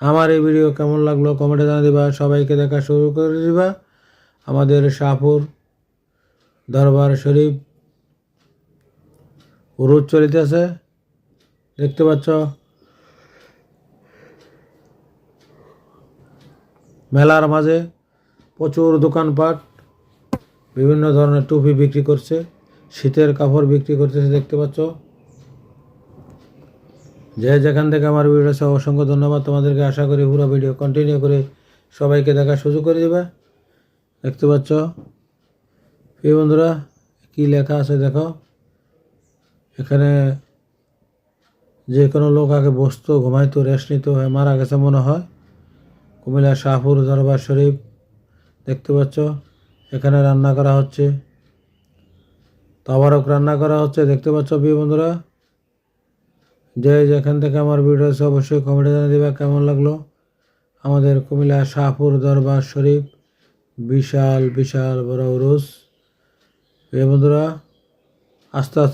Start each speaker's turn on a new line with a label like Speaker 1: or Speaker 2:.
Speaker 1: আমার এই ভিডিও কেমন লাগল? কমেন্টে জানিয়ে দিবা। সবাইকে দেখা শুরু করে দিবা। আমাদের শাহপুর দরবার শরীফ উরুজ চলিতেছে দেখতে পাচ্ছ? মেলার মাঝে প্রচুর দোকানপাট, বিভিন্ন ধরনের টুপি বিক্রি করছে, শীতের কাপড় বিক্রি করতেছে, দেখতে পাচ্ছ? যে যেখান থেকে আমার ভিডিও আছে অসংখ্য ধন্যবাদ। তোমাদেরকে আশা করি পুরো ভিডিও কন্টিনিউ করে সবাইকে দেখার সুযোগ করে দেবে। দেখতে পাচ্ছ? এই বন্ধুরা, কি লেখা আছে দেখো? এখানে যে কোনো লোক আগে বসতো, ঘুমাইতো রেস্ট নিত, হয়ে, মারা গেছে মনে হয়। কুমিল্লা শাহপুর দরবার শরীফ, দেখতে পাচ্ছ? এখানে রান্না করা হচ্ছে। তাবারক রান্না করা হচ্ছে, দেখতে পাচ্ছ প্রিয় বন্ধুরা? যে যেখান থেকে আমার ভিডিও আছে অবশ্যই কমেন্টে জানিয়ে দেবে কেমন লাগল। আমাদের কুমিল্লা শাহপুর দরবার শরীফ, বিশাল বিশাল বড় উরুস এ বন্ধুরা, আস্তে আস্তে